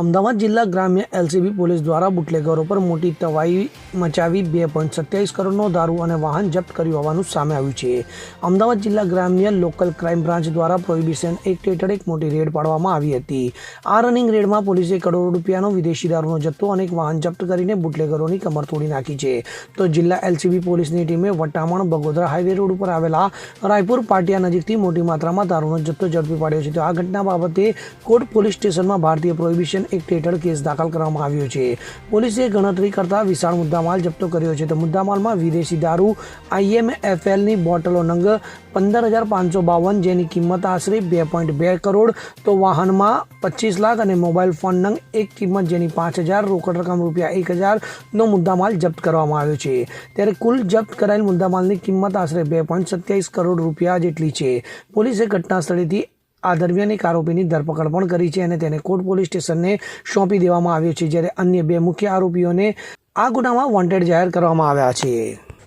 અમદાવાદ જિલ્લા ગ્રામ્ય LCB police દ્વારા બુટલેગરો પર મોટી તવાઈ મચાવી બે પોઈન્ટ સત્યાવીસ કરોડનો દારૂ અને વાહન જપ્ત કર્યું હોવાનું સામે આવ્યું છે. અમદાવાદ જિલ્લા ગ્રામ્ય લોકલ ક્રાઇમ બ્રાન્ચ દ્વારા પ્રોહિબિશન એક્ટ હેઠળ એક મોટી રેડ પાડવામાં આવી હતી. આ રનિંગ રેડમાં પોલીસે કરોડો રૂપિયાનો વિદેશી દારૂનો જથ્થો અને એક વાહન જપ્ત કરીને બુટલેગરોની કમર તોડી નાખી છે. તો જિલ્લા એલસીબી પોલીસની ટીમે વટામણ બગોદરા હાઈવે રોડ ઉપર આવેલા રાયપુર પાટિયા નજીકથી મોટી માત્રામાં દારૂનો જથ્થો ઝડપી પાડ્યો છે. તો આ ઘટના બાબતે કોર્ટ પોલીસ સ્ટેશનમાં ભારતીય પ્રોહિબિશન એક્ટ હેઠળ કેસ દાખલ કરવામાં આવ્યો છે. પોલીસે ગણતરી કરતા વિશાળ મુદ્દામાલ જપ્તો કર્યો છે. તો મુદ્દામાલમાં વિદેશી દારૂ, આઈએમએફએલની બોટલો નંગ પંદર હજાર પાંચસો બાવન જેની કિંમત આશરે બે પોઈન્ટ બે કરોડ, તો વાહનમાં પચીસ લાખ અને મોબાઈલ ફોન નંગ એક કિંમત જેની પાંચ હજાર, રોકડ રકમ રૂપિયા એક હજારનો મુદ્દામાલ જપ્ત કરવામાં આવ્યો છે. ત્યારે કુલ જપ્ત કરાયેલ મુદ્દામાલની કિંમત આશરે બે પોઈન્ટ સત્યાવીસ કરોડ રૂપિયા જેટલી છે. પોલીસે ઘટના સ્થળેથી આ દરમિયાન એક આરોપીની ધરપકડ પણ કરી છે અને તેને કોટ પોલીસ સ્ટેશનને સોંપી દેવામાં આવ્યો છે, જ્યારે અન્ય બે મુખ્ય આરોપીઓને આ ગુનામાં વોન્ટેડ જાહેર કરવામાં આવ્યા છે.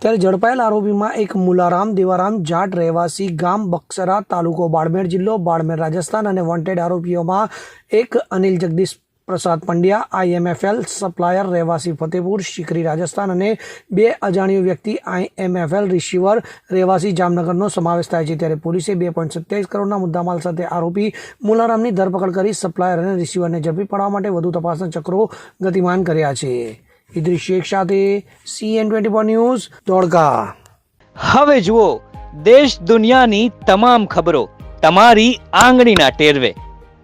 ત્યારે ઝડપાયેલ આરોપીમાં એક મુલારામ દેવારામ જાટ રહેવાસી ગામ બક્સરા તાલુકો બાડમેર જિલ્લો, બાડમેર રાજસ્થાન અને વોન્ટેડ આરોપીઓમાં એક અનિલ જગદીશ પ્રસાદ પંડ્યા આઈએમએફએલ સપ્લાયર રહેવાસી ફતેપુર, શિખરી રાજસ્થાન અને બે અજાણ્યો વ્યક્તિ આઈએમએફએલ રિસીવર રહેવાસી જામનગરનો સમાવેશ થાય છે. ત્યારે પોલીસે બે પોઈન્ટ સત્યાવીસ કરોડના મુદ્દામાલ સાથે આરોપી મુલારામની ધરપકડ કરી સપ્લાયર અને રિસીવરને ઝડપી પાડવા માટે વધુ તપાસના ચક્રો ગતિમાન કર્યા છે. ઇદ્રિસ શેખ સાથે CN twenty four news Dholka હવે જુઓ, દેશ દુનિયાની તમામ ખબરો, તમારી આંગળીના ટેરવે.